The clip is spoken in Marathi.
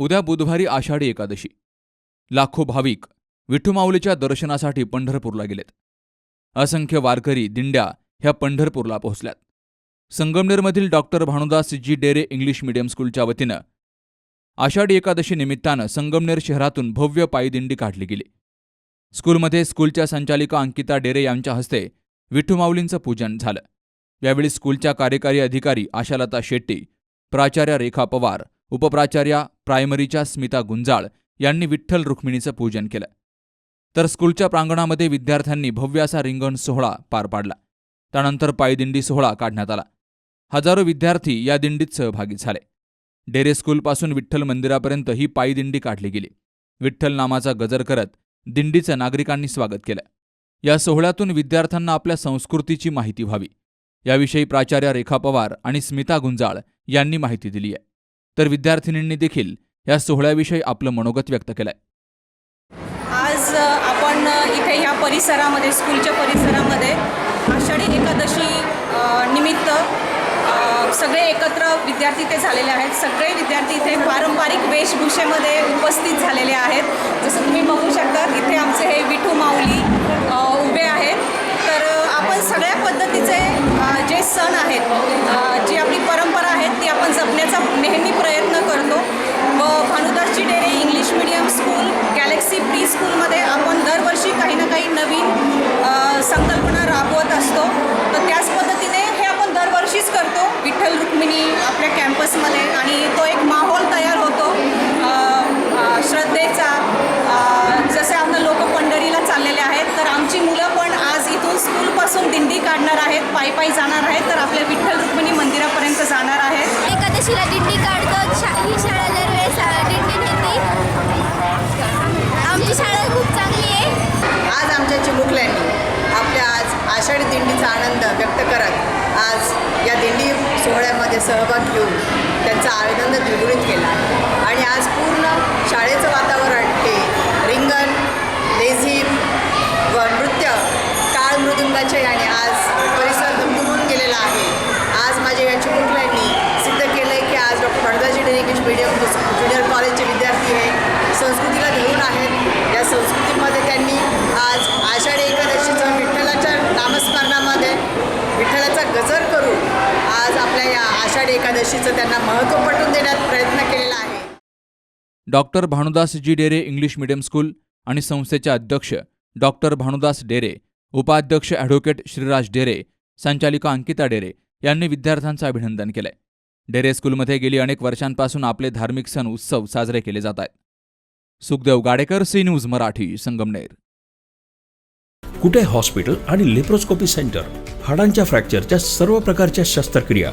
उद्या बुधवारी आषाढी एकादशी. लाखो भाविक विठुमाऊलीच्या दर्शनासाठी पंढरपूरला गेलेत. असंख्य वारकरी दिंड्या ह्या पंढरपूरला पोहोचल्यात. संगमनेरमधील doctor Bhanudas ji Dere English medium स्कूलच्या वतीनं आषाढी एकादशी निमित्तानं संगमनेर शहरातून भव्य पायीदिंडी काढली गेली. स्कूलमध्ये स्कूलच्या संचालिका अंकिता डेरे यांच्या हस्ते विठुमाऊलींचं पूजन झालं. यावेळी स्कूलच्या कार्यकारी अधिकारी आशालता शेट्टी प्राचार्या रेखा पवार उपप्राचार्या प्रायमरीच्या स्मिता गुंजाळ यांनी विठ्ठल रुक्मिणीचं पूजन केलं. तर स्कूलच्या प्रांगणामध्ये विद्यार्थ्यांनी भव्य असा रिंगण सोहळा पार पाडला. त्यानंतर पायदिंडी सोहळा काढण्यात आला. हजारो विद्यार्थी या दिंडीत सहभागी झाले. डेरे स्कूलपासून विठ्ठल मंदिरापर्यंत ही पायदिंडी काढली गेली. विठ्ठल नामाचा गजर करत दिंडीचं नागरिकांनी स्वागत केलं. या सोहळ्यातून विद्यार्थ्यांना आपल्या संस्कृतीची माहिती व्हावी. याविषयी प्राचार्या रेखा पवार आणि स्मिता गुंजाळ यांनी माहिती दिली आहे तर विद्यार्थिनींनी देखील या सोहळ्याविषयी आपलं मनोगत व्यक्त केलंय. आज आपण इथे ह्या परिसरामध्ये स्कूलच्या परिसरामध्ये आषाढी एकादशी निमित्त सगळे एकत्र विद्यार्थी इथे झालेले आहेत. सगळे विद्यार्थी इथे पारंपरिक वेशभूषेमध्ये उपस्थित झालेले आहेत. जसं तुम्ही बघू शकता इथे आमचे हे विठू माऊली उभे आहेत. तर आपण सगळ्या पद्धतीचे जे सण आहेत जी आपली काढणार आहेत पायी पायी जाणार आहेत तर आपल्या विठ्ठल रुक्मिणी मंदिरापर्यंत जाणार आहेत. एकादशीला दिंडी काढतो. शा ही शाळा दरवेळेस दिंडी नेते. आमची शाळा खूप चांगली आहे. आज आमच्या चिमुकल्यांनी आपल्या आज आषाढी दिंडीचा आनंद व्यक्त करत आज या दिंडी सोहळ्यामध्ये सहभाग घेऊन त्यांचा आनंद द्विगुणित केला आणि आज पूर्ण शाळेचं वातावरण हे रिंगण लेझिम व नृत्य टाळ मृदुंगाचे आणि आज परिसर दुमदुमून गेलेला आहे आज माझ्या या चिमुकल्यांनी सिद्ध केलं आहे की आज डॉक्टर भरदाजी डे इंग्लिश मीडियम ज्युनियर कॉलेजचे विद्यार्थी हे संस्कृतीला धरून आहेत या संस्कृतीमध्ये त्यांनी आज आषाढी एकादशीचं विठ्ठलाच्या नामस्मरणामध्ये विठ्ठलाचा गजर करून आज आपल्या या आषाढी एकादशीचं त्यांना महत्त्व पटवून देण्यात प्रयत्न केलेला आहे. Doctor Bhanudas ji Dere English medium school आणि संस्थेचे अध्यक्ष डॉक्टर भानुदास डेरे उपाध्यक्ष ॲडव्होकेट श्रीराज डेरे संचालिका अंकिता डेरे यांनी विद्यार्थ्यांचं अभिनंदन केलंय. डेरे स्कूलमध्ये गेली अनेक वर्षांपासून आपले धार्मिक सण उत्सव साजरे केले जात आहेत. Sukhdev Gadekar C news Marathi Sangamner. Kute hospital आणि लेप्रोस्कोपी सेंटर? हाडांच्या फ्रॅक्चरच्या सर्व प्रकारच्या शस्त्रक्रिया.